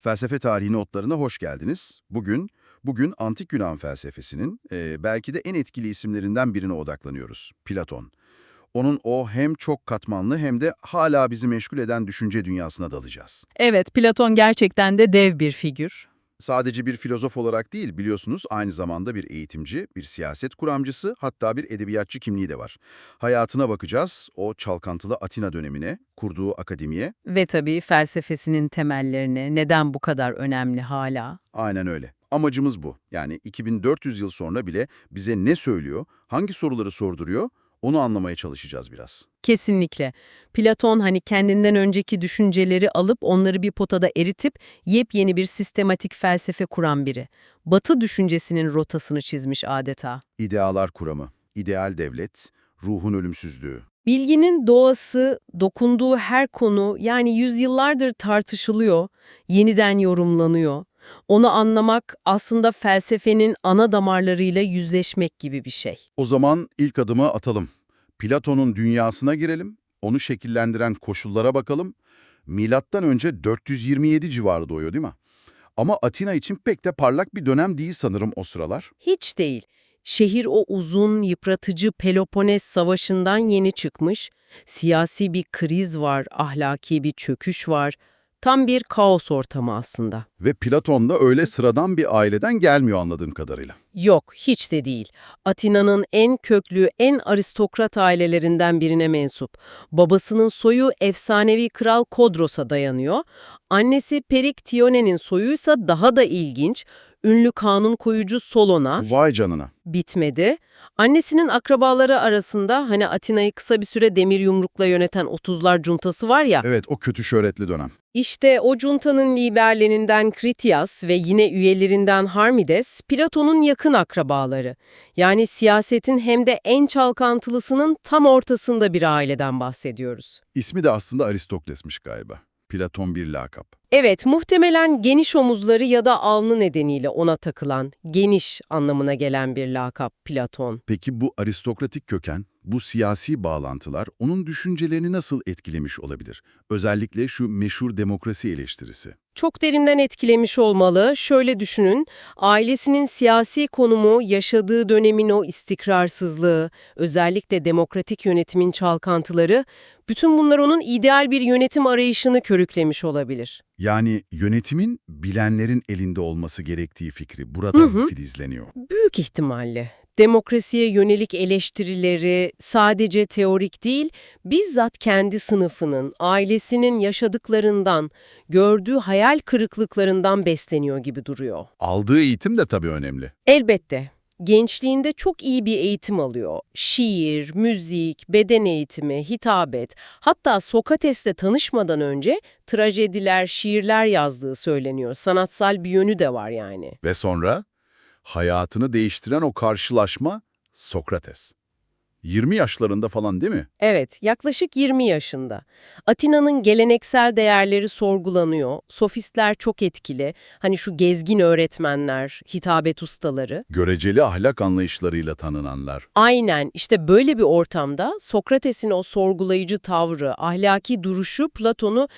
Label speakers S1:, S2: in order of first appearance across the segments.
S1: Felsefe tarihi notlarına hoş geldiniz. Bugün, bugün Antik Yunan felsefesinin e, belki de en etkili isimlerinden birine odaklanıyoruz. Platon. Onun o hem çok katmanlı hem de hala bizi meşgul eden düşünce dünyasına dalacağız.
S2: Evet, Platon gerçekten de dev bir figür.
S1: Sadece bir filozof olarak değil biliyorsunuz aynı zamanda bir eğitimci, bir siyaset kuramcısı hatta bir edebiyatçı kimliği de var. Hayatına bakacağız o çalkantılı Atina dönemine, kurduğu akademiye.
S2: Ve tabii felsefesinin temellerine neden bu kadar önemli hala?
S1: Aynen öyle. Amacımız bu. Yani 2400 yıl sonra bile bize ne söylüyor, hangi soruları sorduruyor onu anlamaya çalışacağız biraz.
S2: Kesinlikle. Platon hani kendinden önceki düşünceleri alıp onları bir potada eritip yepyeni bir sistematik felsefe kuran biri. Batı düşüncesinin rotasını çizmiş adeta.
S1: İdealar kuramı, ideal devlet, ruhun ölümsüzlüğü.
S2: Bilginin doğası, dokunduğu her konu yani yüzyıllardır tartışılıyor, yeniden yorumlanıyor. Onu anlamak aslında felsefenin ana damarlarıyla yüzleşmek gibi bir şey.
S1: O zaman ilk adımı atalım. Platon'un dünyasına girelim, onu şekillendiren koşullara bakalım. Milattan önce 427 civarı doğuyor değil mi? Ama Atina için pek de parlak bir dönem değil sanırım o sıralar.
S2: Hiç değil. Şehir o uzun, yıpratıcı Peloponnes Savaşı'ndan yeni çıkmış. Siyasi bir kriz var, ahlaki bir çöküş var. Tam bir kaos ortamı aslında.
S1: Ve Platon da öyle sıradan bir aileden gelmiyor anladığım kadarıyla.
S2: Yok, hiç de değil. Atina'nın en köklü, en aristokrat ailelerinden birine mensup. Babasının soyu efsanevi kral Kodros'a dayanıyor. Annesi Periktione'nin soyuysa daha da ilginç. Ünlü kanun koyucu Solon'a
S1: Vay canına.
S2: bitmedi. Annesinin akrabaları arasında hani Atina'yı kısa bir süre demir yumrukla yöneten 30'lar cuntası var ya.
S1: Evet o kötü şöhretli dönem.
S2: İşte o cuntanın liderlerinden Kritias ve yine üyelerinden Harmides, Platon'un yakın akrabaları. Yani siyasetin hem de en çalkantılısının tam ortasında bir aileden bahsediyoruz.
S1: İsmi de aslında Aristokles'miş galiba. Platon bir lakap.
S2: Evet, muhtemelen geniş omuzları ya da alnı nedeniyle ona takılan, geniş anlamına gelen bir lakap Platon.
S1: Peki bu aristokratik köken, bu siyasi bağlantılar onun düşüncelerini nasıl etkilemiş olabilir? Özellikle şu meşhur demokrasi eleştirisi.
S2: Çok derinden etkilemiş olmalı. Şöyle düşünün, ailesinin siyasi konumu, yaşadığı dönemin o istikrarsızlığı, özellikle demokratik yönetimin çalkantıları, bütün bunlar onun ideal bir yönetim arayışını körüklemiş olabilir.
S1: Yani yönetimin bilenlerin elinde olması gerektiği fikri buradan
S2: Hı hı.
S1: filizleniyor.
S2: Büyük ihtimalle. Demokrasiye yönelik eleştirileri sadece teorik değil, bizzat kendi sınıfının, ailesinin yaşadıklarından, gördüğü hayal kırıklıklarından besleniyor gibi duruyor.
S1: Aldığı eğitim de tabii önemli.
S2: Elbette. Gençliğinde çok iyi bir eğitim alıyor. Şiir, müzik, beden eğitimi, hitabet, hatta Sokrates'le tanışmadan önce trajediler, şiirler yazdığı söyleniyor. Sanatsal bir yönü de var yani.
S1: Ve sonra hayatını değiştiren o karşılaşma Sokrates. 20 yaşlarında falan değil mi?
S2: Evet, yaklaşık 20 yaşında. Atina'nın geleneksel değerleri sorgulanıyor. Sofistler çok etkili. Hani şu gezgin öğretmenler, hitabet ustaları.
S1: Göreceli ahlak anlayışlarıyla tanınanlar.
S2: Aynen işte böyle bir ortamda Sokrates'in o sorgulayıcı tavrı, ahlaki duruşu Platon'u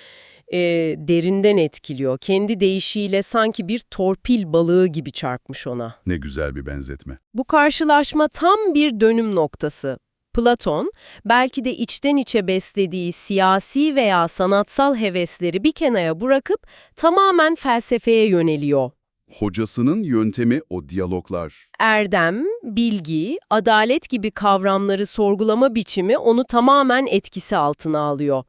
S2: e, derinden etkiliyor. Kendi deyişiyle sanki bir torpil balığı gibi çarpmış ona.
S1: Ne güzel bir benzetme.
S2: Bu karşılaşma tam bir dönüm noktası. Platon, belki de içten içe beslediği siyasi veya sanatsal hevesleri bir kenara bırakıp tamamen felsefeye yöneliyor.
S1: Hocasının yöntemi o diyaloglar.
S2: Erdem, bilgi, adalet gibi kavramları sorgulama biçimi onu tamamen etkisi altına alıyor.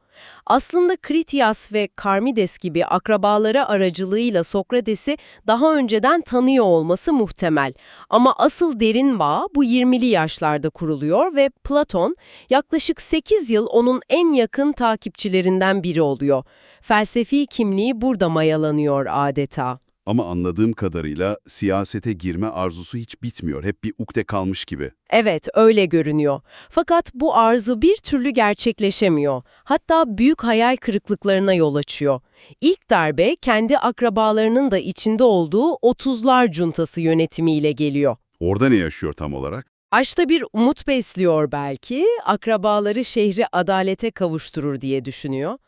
S2: Aslında Kritias ve Karmides gibi akrabaları aracılığıyla Sokrates'i daha önceden tanıyor olması muhtemel. Ama asıl derin bağ bu 20'li yaşlarda kuruluyor ve Platon yaklaşık 8 yıl onun en yakın takipçilerinden biri oluyor. Felsefi kimliği burada mayalanıyor adeta.
S1: Ama anladığım kadarıyla siyasete girme arzusu hiç bitmiyor. Hep bir ukde kalmış gibi.
S2: Evet, öyle görünüyor. Fakat bu arzu bir türlü gerçekleşemiyor. Hatta büyük hayal kırıklıklarına yol açıyor. İlk darbe kendi akrabalarının da içinde olduğu 30'lar cuntası yönetimiyle geliyor.
S1: Orada ne yaşıyor tam olarak?
S2: Aşta bir umut besliyor belki, akrabaları şehri adalete kavuşturur diye düşünüyor.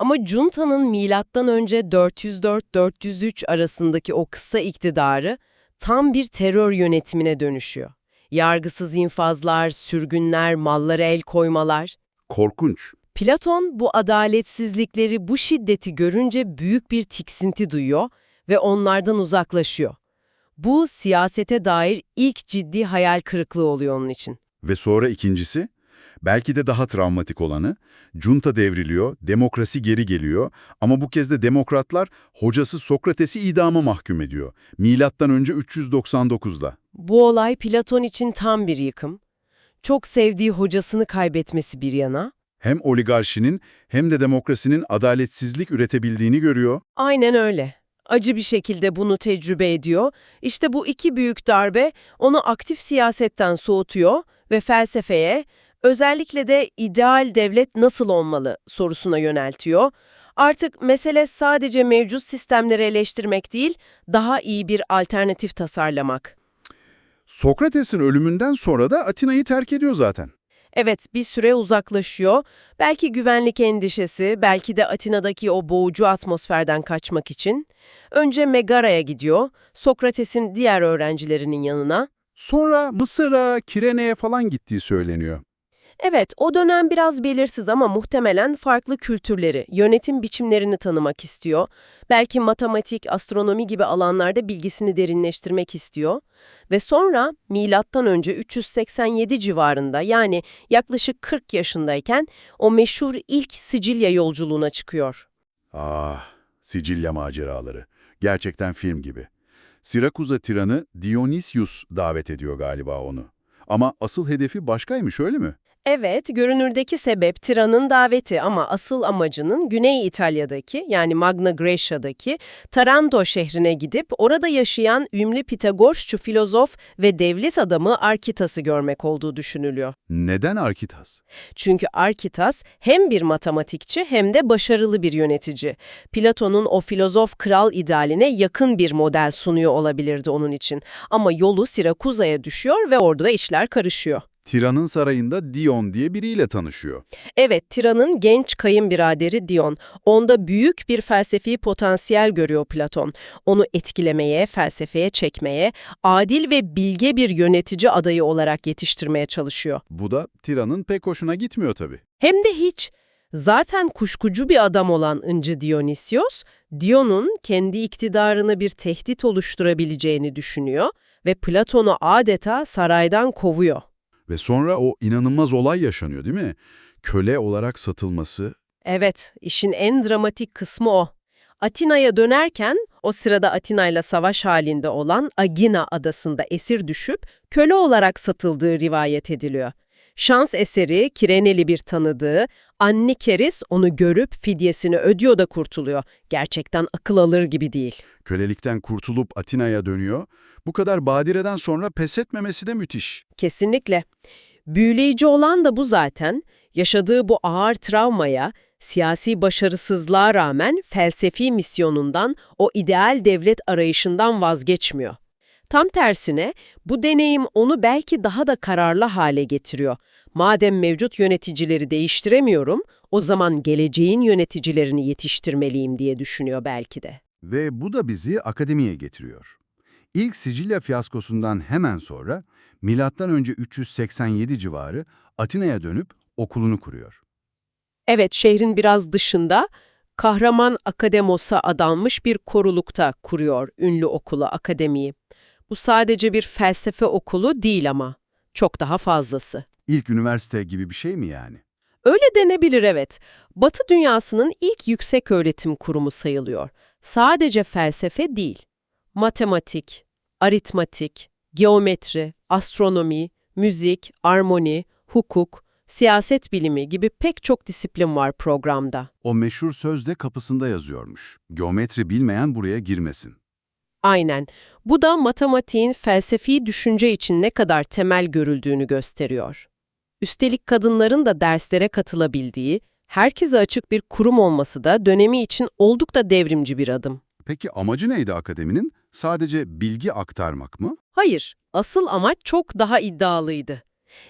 S2: Ama Junta'nın milattan önce 404-403 arasındaki o kısa iktidarı tam bir terör yönetimine dönüşüyor. Yargısız infazlar, sürgünler, mallara el koymalar.
S1: Korkunç.
S2: Platon bu adaletsizlikleri, bu şiddeti görünce büyük bir tiksinti duyuyor ve onlardan uzaklaşıyor. Bu siyasete dair ilk ciddi hayal kırıklığı oluyor onun için.
S1: Ve sonra ikincisi, belki de daha travmatik olanı, junta devriliyor, demokrasi geri geliyor ama bu kez de demokratlar hocası Sokrates'i idama mahkum ediyor. Milattan önce 399'da.
S2: Bu olay Platon için tam bir yıkım. Çok sevdiği hocasını kaybetmesi bir yana.
S1: Hem oligarşinin hem de demokrasinin adaletsizlik üretebildiğini görüyor.
S2: Aynen öyle. Acı bir şekilde bunu tecrübe ediyor. İşte bu iki büyük darbe onu aktif siyasetten soğutuyor ve felsefeye, özellikle de ideal devlet nasıl olmalı sorusuna yöneltiyor. Artık mesele sadece mevcut sistemleri eleştirmek değil, daha iyi bir alternatif tasarlamak.
S1: Sokrates'in ölümünden sonra da Atina'yı terk ediyor zaten.
S2: Evet, bir süre uzaklaşıyor. Belki güvenlik endişesi, belki de Atina'daki o boğucu atmosferden kaçmak için. Önce Megara'ya gidiyor, Sokrates'in diğer öğrencilerinin yanına.
S1: Sonra Mısır'a, Kirene'ye falan gittiği söyleniyor.
S2: Evet, o dönem biraz belirsiz ama muhtemelen farklı kültürleri, yönetim biçimlerini tanımak istiyor. Belki matematik, astronomi gibi alanlarda bilgisini derinleştirmek istiyor. Ve sonra milattan önce 387 civarında yani yaklaşık 40 yaşındayken o meşhur ilk Sicilya yolculuğuna çıkıyor.
S1: Ah, Sicilya maceraları. Gerçekten film gibi. Sirakuza tiranı Dionysius davet ediyor galiba onu. Ama asıl hedefi başkaymış öyle mi?
S2: Evet, görünürdeki sebep Tiran'ın daveti ama asıl amacının Güney İtalya'daki yani Magna Grecia'daki Taranto şehrine gidip orada yaşayan ünlü Pitagorççu filozof ve devlet adamı Arkitas'ı görmek olduğu düşünülüyor.
S1: Neden Arkitas?
S2: Çünkü Arkitas hem bir matematikçi hem de başarılı bir yönetici. Platon'un o filozof kral idealine yakın bir model sunuyor olabilirdi onun için. Ama yolu Sirakuza'ya düşüyor ve orada işler karışıyor.
S1: Tiran'ın sarayında Dion diye biriyle tanışıyor.
S2: Evet, Tiran'ın genç kayınbiraderi Dion. Onda büyük bir felsefi potansiyel görüyor Platon. Onu etkilemeye, felsefeye çekmeye, adil ve bilge bir yönetici adayı olarak yetiştirmeye çalışıyor.
S1: Bu da Tiran'ın pek hoşuna gitmiyor tabii.
S2: Hem de hiç. Zaten kuşkucu bir adam olan Incı Dionysios, Dion'un kendi iktidarını bir tehdit oluşturabileceğini düşünüyor ve Platon'u adeta saraydan kovuyor.
S1: Ve sonra o inanılmaz olay yaşanıyor değil mi? Köle olarak satılması.
S2: Evet, işin en dramatik kısmı o. Atina'ya dönerken o sırada Atina'yla savaş halinde olan Agina adasında esir düşüp köle olarak satıldığı rivayet ediliyor. Şans eseri Kireneli bir tanıdığı Anni Keris onu görüp fidyesini ödüyor da kurtuluyor. Gerçekten akıl alır gibi değil.
S1: Kölelikten kurtulup Atina'ya dönüyor. Bu kadar badireden sonra pes etmemesi de müthiş.
S2: Kesinlikle. Büyüleyici olan da bu zaten. Yaşadığı bu ağır travmaya, siyasi başarısızlığa rağmen felsefi misyonundan, o ideal devlet arayışından vazgeçmiyor. Tam tersine bu deneyim onu belki daha da kararlı hale getiriyor. Madem mevcut yöneticileri değiştiremiyorum, o zaman geleceğin yöneticilerini yetiştirmeliyim diye düşünüyor belki de.
S1: Ve bu da bizi akademiye getiriyor. İlk Sicilya fiyaskosundan hemen sonra milattan önce 387 civarı Atina'ya dönüp okulunu kuruyor.
S2: Evet, şehrin biraz dışında Kahraman Akademos'a adanmış bir korulukta kuruyor ünlü okulu, akademiyi. Bu sadece bir felsefe okulu değil ama, çok daha fazlası.
S1: İlk üniversite gibi bir şey mi yani?
S2: Öyle denebilir evet. Batı dünyasının ilk yüksek öğretim kurumu sayılıyor. Sadece felsefe değil. Matematik, aritmatik, geometri, astronomi, müzik, armoni, hukuk, siyaset bilimi gibi pek çok disiplin var programda.
S1: O meşhur söz de kapısında yazıyormuş. Geometri bilmeyen buraya girmesin.
S2: Aynen. Bu da matematiğin felsefi düşünce için ne kadar temel görüldüğünü gösteriyor. Üstelik kadınların da derslere katılabildiği, herkese açık bir kurum olması da dönemi için oldukça devrimci bir adım.
S1: Peki amacı neydi akademinin? Sadece bilgi aktarmak mı?
S2: Hayır, asıl amaç çok daha iddialıydı.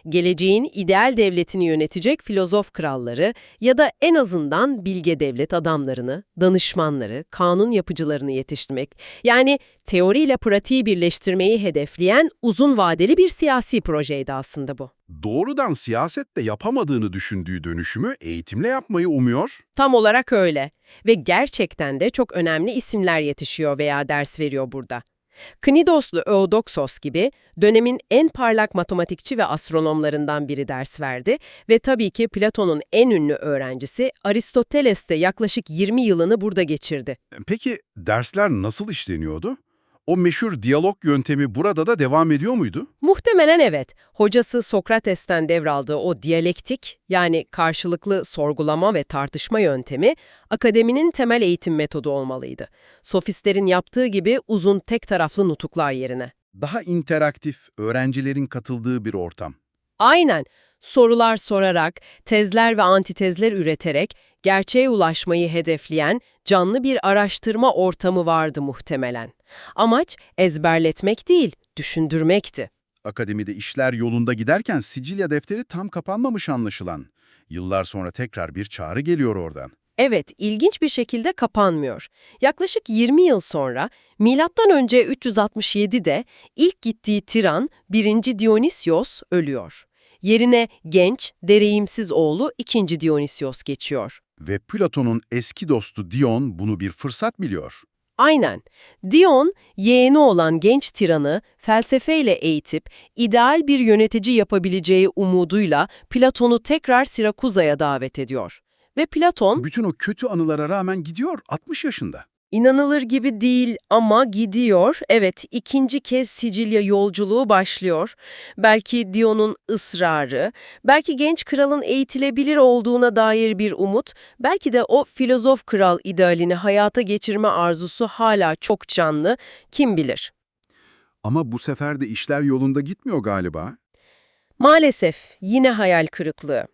S2: Geleceğin ideal devletini yönetecek filozof kralları ya da en azından bilge devlet adamlarını, danışmanları, kanun yapıcılarını yetiştirmek, yani teoriyle pratiği birleştirmeyi hedefleyen uzun vadeli bir siyasi projeydi aslında bu.
S1: Doğrudan siyasette yapamadığını düşündüğü dönüşümü eğitimle yapmayı umuyor.
S2: Tam olarak öyle ve gerçekten de çok önemli isimler yetişiyor veya ders veriyor burada. Knidoslu Eudoxos gibi dönemin en parlak matematikçi ve astronomlarından biri ders verdi ve tabii ki Platon'un en ünlü öğrencisi Aristoteles de yaklaşık 20 yılını burada geçirdi.
S1: Peki dersler nasıl işleniyordu? O meşhur diyalog yöntemi burada da devam ediyor muydu?
S2: Muhtemelen evet. Hocası Sokrates'ten devraldığı o diyalektik yani karşılıklı sorgulama ve tartışma yöntemi akademinin temel eğitim metodu olmalıydı. Sofistlerin yaptığı gibi uzun tek taraflı nutuklar yerine.
S1: Daha interaktif, öğrencilerin katıldığı bir ortam.
S2: Aynen. Sorular sorarak, tezler ve antitezler üreterek gerçeğe ulaşmayı hedefleyen canlı bir araştırma ortamı vardı muhtemelen. Amaç ezberletmek değil, düşündürmekti.
S1: Akademide işler yolunda giderken Sicilya defteri tam kapanmamış anlaşılan. Yıllar sonra tekrar bir çağrı geliyor oradan.
S2: Evet, ilginç bir şekilde kapanmıyor. Yaklaşık 20 yıl sonra milattan önce 367'de ilk gittiği tiran 1. Dionysios ölüyor. Yerine genç, dereyimsiz oğlu 2. Dionysios geçiyor.
S1: Ve Platon'un eski dostu Dion bunu bir fırsat biliyor.
S2: Aynen. Dion, yeğeni olan genç tiranı felsefeyle eğitip ideal bir yönetici yapabileceği umuduyla Platon'u tekrar Sirakuza'ya davet ediyor. Ve Platon,
S1: Bütün o kötü anılara rağmen gidiyor 60 yaşında.
S2: İnanılır gibi değil ama gidiyor. Evet, ikinci kez Sicilya yolculuğu başlıyor. Belki Dion'un ısrarı, belki genç kralın eğitilebilir olduğuna dair bir umut, belki de o filozof kral idealini hayata geçirme arzusu hala çok canlı, kim bilir.
S1: Ama bu sefer de işler yolunda gitmiyor galiba.
S2: Maalesef yine hayal kırıklığı.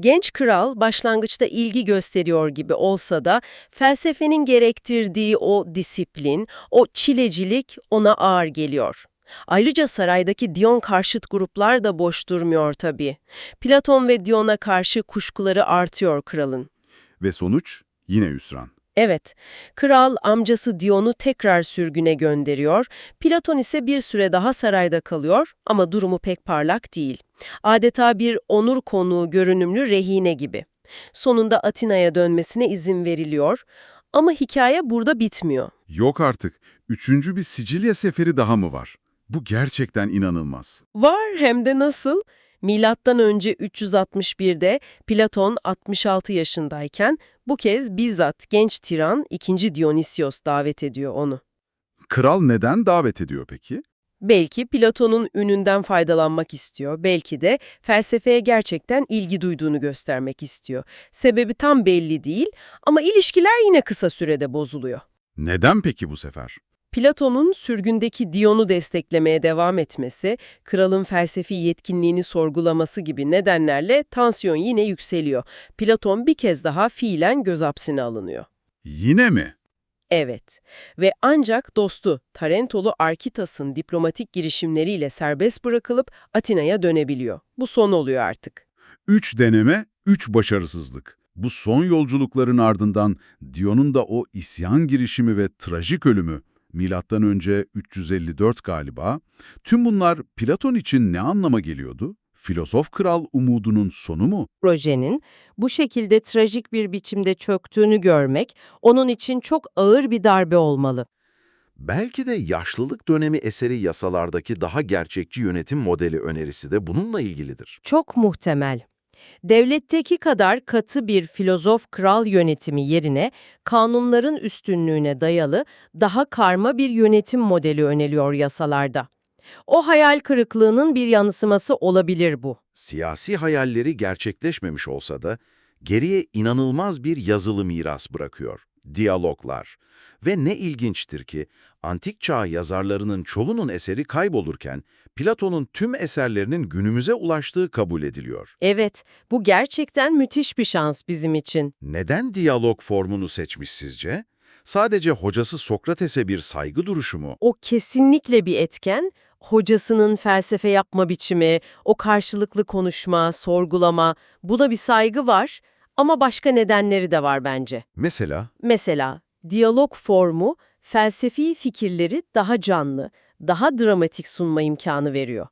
S2: Genç kral başlangıçta ilgi gösteriyor gibi olsa da felsefenin gerektirdiği o disiplin, o çilecilik ona ağır geliyor. Ayrıca saraydaki Dion karşıt gruplar da boş durmuyor tabii. Platon ve Dion'a karşı kuşkuları artıyor kralın.
S1: Ve sonuç yine hüsran.
S2: Evet, kral amcası Dion'u tekrar sürgüne gönderiyor, Platon ise bir süre daha sarayda kalıyor ama durumu pek parlak değil. Adeta bir onur konuğu görünümlü rehine gibi. Sonunda Atina'ya dönmesine izin veriliyor ama hikaye burada bitmiyor.
S1: Yok artık. Üçüncü bir Sicilya seferi daha mı var? Bu gerçekten inanılmaz.
S2: Var hem de nasıl? Milattan önce 361'de Platon 66 yaşındayken bu kez bizzat genç tiran 2. Dionysios davet ediyor onu.
S1: Kral neden davet ediyor peki?
S2: Belki Platon'un ününden faydalanmak istiyor, belki de felsefeye gerçekten ilgi duyduğunu göstermek istiyor. Sebebi tam belli değil ama ilişkiler yine kısa sürede bozuluyor.
S1: Neden peki bu sefer?
S2: Platon'un sürgündeki Dion'u desteklemeye devam etmesi, kralın felsefi yetkinliğini sorgulaması gibi nedenlerle tansiyon yine yükseliyor. Platon bir kez daha fiilen göz hapsine alınıyor.
S1: Yine mi?
S2: Evet ve ancak dostu Tarentolu Arkitas'ın diplomatik girişimleriyle serbest bırakılıp Atina'ya dönebiliyor. Bu son oluyor artık.
S1: Üç deneme, üç başarısızlık. Bu son yolculukların ardından Dion'un da o isyan girişimi ve trajik ölümü, milattan önce 354 galiba, tüm bunlar Platon için ne anlama geliyordu? Filozof kral umudunun sonu mu?
S3: projenin bu şekilde trajik bir biçimde çöktüğünü görmek onun için çok ağır bir darbe olmalı.
S4: Belki de yaşlılık dönemi eseri yasalardaki daha gerçekçi yönetim modeli önerisi de bununla ilgilidir.
S3: Çok muhtemel. Devletteki kadar katı bir filozof kral yönetimi yerine kanunların üstünlüğüne dayalı daha karma bir yönetim modeli öneriyor yasalarda. O hayal kırıklığının bir yansıması olabilir bu.
S4: Siyasi hayalleri gerçekleşmemiş olsa da geriye inanılmaz bir yazılı miras bırakıyor. Diyaloglar. Ve ne ilginçtir ki antik çağ yazarlarının çoğunun eseri kaybolurken Platon'un tüm eserlerinin günümüze ulaştığı kabul ediliyor.
S3: Evet, bu gerçekten müthiş bir şans bizim için.
S4: Neden diyalog formunu seçmiş sizce? Sadece hocası Sokrates'e bir saygı duruşu mu?
S3: O kesinlikle bir etken.
S2: hocasının felsefe yapma biçimi, o karşılıklı konuşma, sorgulama, bu da bir saygı var ama başka nedenleri de var bence.
S1: Mesela
S2: Mesela diyalog formu felsefi fikirleri daha canlı, daha dramatik sunma imkanı veriyor.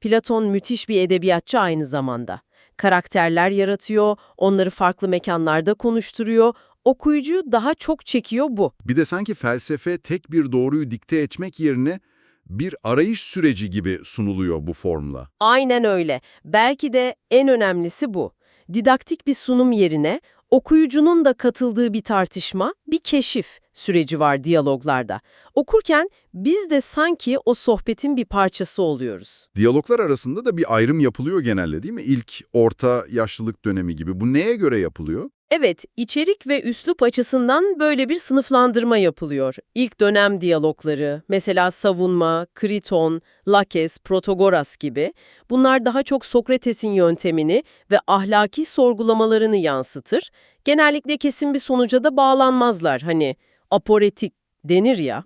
S2: Platon müthiş bir edebiyatçı aynı zamanda. Karakterler yaratıyor, onları farklı mekanlarda konuşturuyor, okuyucuyu daha çok çekiyor bu.
S1: bir de sanki felsefe tek bir doğruyu dikte etmek yerine bir arayış süreci gibi sunuluyor bu formla.
S2: Aynen öyle. Belki de en önemlisi bu. Didaktik bir sunum yerine okuyucunun da katıldığı bir tartışma, bir keşif süreci var diyaloglarda. Okurken biz de sanki o sohbetin bir parçası oluyoruz.
S1: Diyaloglar arasında da bir ayrım yapılıyor genelde değil mi? İlk, orta, yaşlılık dönemi gibi. Bu neye göre yapılıyor?
S2: Evet, içerik ve üslup açısından böyle bir sınıflandırma yapılıyor. İlk dönem diyalogları, mesela savunma, Kriton, Lakes, Protagoras gibi, bunlar daha çok Sokrates'in yöntemini ve ahlaki sorgulamalarını yansıtır. Genellikle kesin bir sonuca da bağlanmazlar. Hani aporetik denir ya.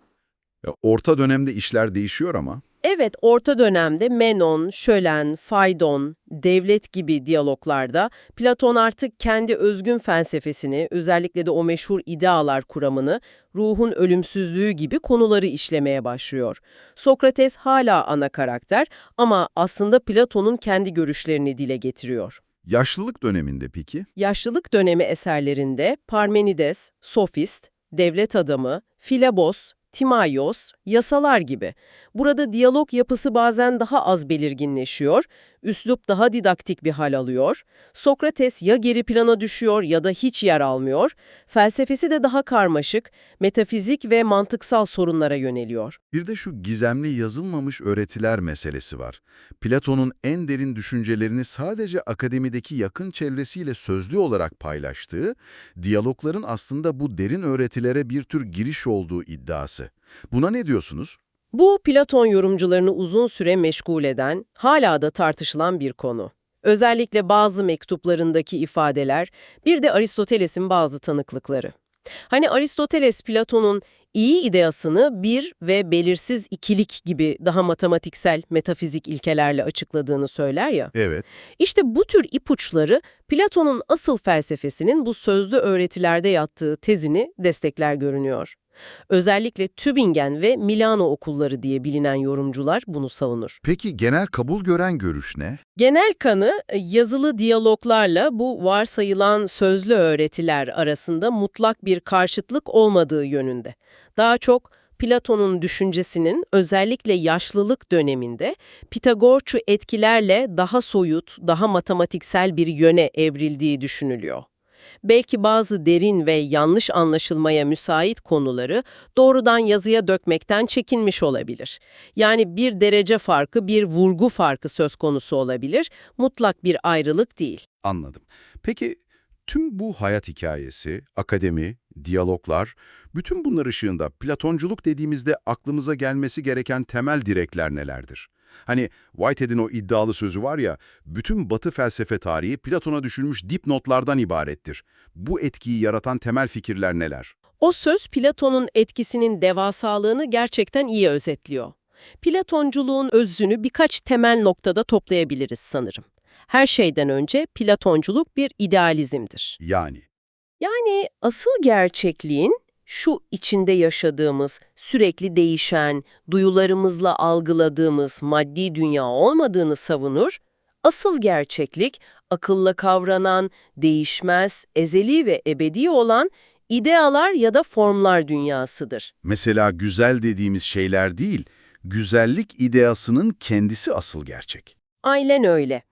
S1: Orta dönemde işler değişiyor ama.
S2: Evet, orta dönemde Menon, Şölen, Faydon, Devlet gibi diyaloglarda Platon artık kendi özgün felsefesini, özellikle de o meşhur idealar kuramını, ruhun ölümsüzlüğü gibi konuları işlemeye başlıyor. Sokrates hala ana karakter ama aslında Platon'un kendi görüşlerini dile getiriyor.
S1: Yaşlılık döneminde peki?
S2: Yaşlılık dönemi eserlerinde Parmenides, Sofist, Devlet Adamı, Filebos, Timaios, yasalar gibi. Burada diyalog yapısı bazen daha az belirginleşiyor, üslup daha didaktik bir hal alıyor. Sokrates ya geri plana düşüyor ya da hiç yer almıyor. Felsefesi de daha karmaşık, metafizik ve mantıksal sorunlara yöneliyor.
S1: Bir de şu gizemli yazılmamış öğretiler meselesi var. Platon'un en derin düşüncelerini sadece akademideki yakın çevresiyle sözlü olarak paylaştığı, diyalogların aslında bu derin öğretilere bir tür giriş olduğu iddiası. Buna ne diyorsunuz?
S2: Bu Platon yorumcularını uzun süre meşgul eden, hala da tartışılan bir konu. Özellikle bazı mektuplarındaki ifadeler, bir de Aristoteles'in bazı tanıklıkları. Hani Aristoteles Platon'un iyi ideasını bir ve belirsiz ikilik gibi daha matematiksel, metafizik ilkelerle açıkladığını söyler ya.
S1: Evet.
S2: İşte bu tür ipuçları Platon'un asıl felsefesinin bu sözlü öğretilerde yattığı tezini destekler görünüyor. Özellikle Tübingen ve Milano okulları diye bilinen yorumcular bunu savunur.
S1: Peki genel kabul gören görüş ne?
S2: Genel kanı e, yazılı diyaloglarla bu varsayılan sözlü öğretiler arasında mutlak bir karşıtlık olmadığı yönünde. Daha çok Platon'un düşüncesinin özellikle yaşlılık döneminde Pitagorçu etkilerle daha soyut, daha matematiksel bir yöne evrildiği düşünülüyor. Belki bazı derin ve yanlış anlaşılmaya müsait konuları doğrudan yazıya dökmekten çekinmiş olabilir. Yani bir derece farkı, bir vurgu farkı söz konusu olabilir, mutlak bir ayrılık değil.
S1: Anladım. Peki tüm bu hayat hikayesi, akademi, diyaloglar, bütün bunlar ışığında Platonculuk dediğimizde aklımıza gelmesi gereken temel direkler nelerdir? Hani Whitehead'in o iddialı sözü var ya, bütün batı felsefe tarihi Platon'a düşülmüş dipnotlardan ibarettir. Bu etkiyi yaratan temel fikirler neler?
S2: O söz Platon'un etkisinin devasalığını gerçekten iyi özetliyor. Platonculuğun özünü birkaç temel noktada toplayabiliriz sanırım. Her şeyden önce Platonculuk bir idealizmdir.
S1: Yani
S2: Yani asıl gerçekliğin şu içinde yaşadığımız, sürekli değişen, duyularımızla algıladığımız maddi dünya olmadığını savunur, asıl gerçeklik akılla kavranan, değişmez, ezeli ve ebedi olan idealar ya da formlar dünyasıdır.
S1: mesela güzel dediğimiz şeyler değil, güzellik ideasının kendisi asıl gerçek.
S2: Aynen öyle.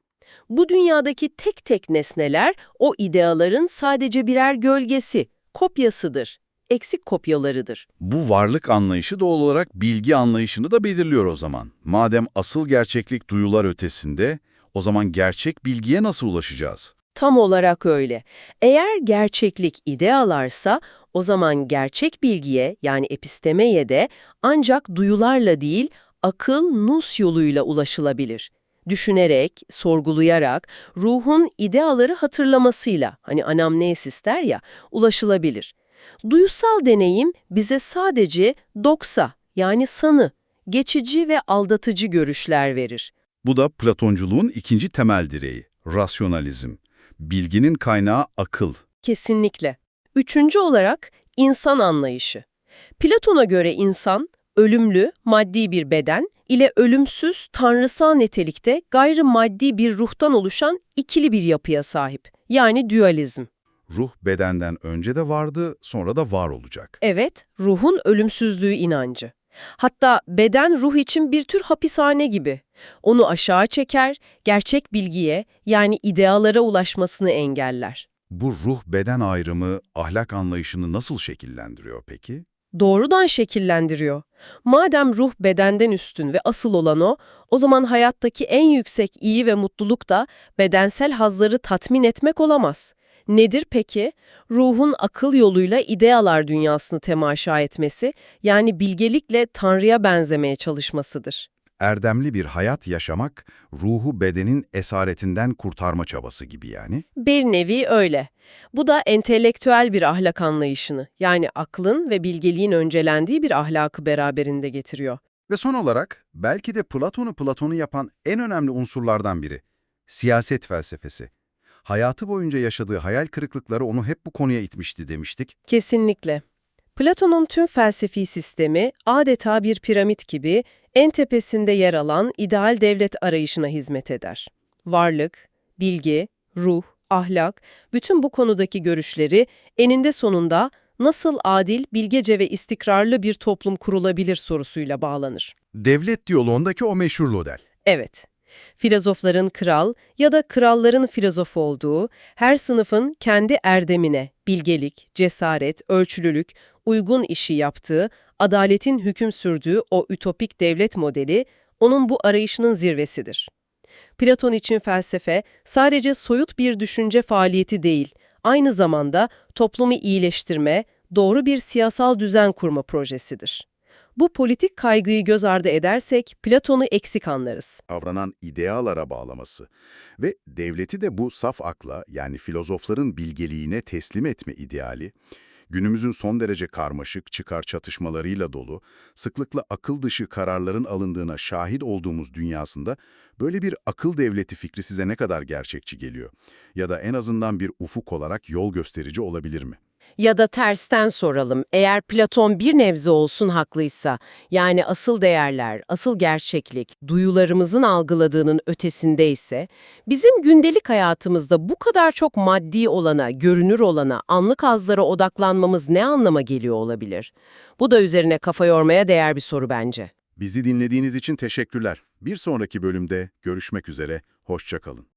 S2: Bu dünyadaki tek tek nesneler o ideaların sadece birer gölgesi, kopyasıdır, eksik kopyalarıdır.
S1: Bu varlık anlayışı doğal olarak bilgi anlayışını da belirliyor o zaman. Madem asıl gerçeklik duyular ötesinde, o zaman gerçek bilgiye nasıl ulaşacağız?
S2: Tam olarak öyle. Eğer gerçeklik idealarsa o zaman gerçek bilgiye yani epistemeye de ancak duyularla değil akıl nus yoluyla ulaşılabilir. Düşünerek, sorgulayarak, ruhun ideaları hatırlamasıyla hani anamnesis der ya ulaşılabilir. Duyusal deneyim bize sadece doksa yani sanı geçici ve aldatıcı görüşler verir.
S5: Bu da Platonculuğun ikinci temel direği, rasyonalizm. Bilginin kaynağı akıl.
S2: Kesinlikle. Üçüncü olarak insan anlayışı. Platon'a göre insan, ölümlü, maddi bir beden ile ölümsüz, tanrısal nitelikte gayrimaddi bir ruhtan oluşan ikili bir yapıya sahip. Yani dualizm.
S5: Ruh bedenden önce de vardı, sonra da var olacak.
S2: Evet, ruhun ölümsüzlüğü inancı. Hatta beden ruh için bir tür hapishane gibi. Onu aşağı çeker, gerçek bilgiye yani idealara ulaşmasını engeller.
S5: Bu ruh-beden ayrımı ahlak anlayışını nasıl şekillendiriyor peki?
S2: Doğrudan şekillendiriyor. Madem ruh bedenden üstün ve asıl olan o, o zaman hayattaki en yüksek iyi ve mutluluk da bedensel hazları tatmin etmek olamaz. Nedir peki? Ruhun akıl yoluyla idealar dünyasını temaşa etmesi, yani bilgelikle Tanrı'ya benzemeye çalışmasıdır.
S5: Erdemli bir hayat yaşamak, ruhu bedenin esaretinden kurtarma çabası gibi yani.
S2: Bir nevi öyle. Bu da entelektüel bir ahlak anlayışını, yani aklın ve bilgeliğin öncelendiği bir ahlakı beraberinde getiriyor.
S1: Ve son olarak belki de Platon'u Platon'u yapan en önemli unsurlardan biri, siyaset felsefesi. Hayatı boyunca yaşadığı hayal kırıklıkları onu hep bu konuya itmişti demiştik.
S2: Kesinlikle. Platon'un tüm felsefi sistemi adeta bir piramit gibi en tepesinde yer alan ideal devlet arayışına hizmet eder. Varlık, bilgi, ruh, ahlak, bütün bu konudaki görüşleri eninde sonunda nasıl adil, bilgece ve istikrarlı bir toplum kurulabilir sorusuyla bağlanır.
S1: Devlet diyaloğundaki o meşhur model.
S2: Evet, filozofların kral ya da kralların filozof olduğu, her sınıfın kendi erdemine, bilgelik, cesaret, ölçülülük, uygun işi yaptığı, adaletin hüküm sürdüğü o ütopik devlet modeli, onun bu arayışının zirvesidir. Platon için felsefe sadece soyut bir düşünce faaliyeti değil, aynı zamanda toplumu iyileştirme, doğru bir siyasal düzen kurma projesidir. Bu politik kaygıyı göz ardı edersek Platon'u eksik anlarız.
S1: Kavranan idealara bağlaması ve devleti de bu saf akla yani filozofların bilgeliğine teslim etme ideali, günümüzün son derece karmaşık çıkar çatışmalarıyla dolu, sıklıkla akıl dışı kararların alındığına şahit olduğumuz dünyasında böyle bir akıl devleti fikri size ne kadar gerçekçi geliyor? Ya da en azından bir ufuk olarak yol gösterici olabilir mi?
S6: Ya da tersten soralım, eğer Platon bir nebze olsun haklıysa, yani asıl değerler, asıl gerçeklik, duyularımızın algıladığının ötesindeyse, bizim gündelik hayatımızda bu kadar çok maddi olana, görünür olana, anlık hazlara odaklanmamız ne anlama geliyor olabilir? Bu da üzerine kafa yormaya değer bir soru bence.
S1: Bizi dinlediğiniz için teşekkürler. Bir sonraki bölümde görüşmek üzere, hoşça kalın.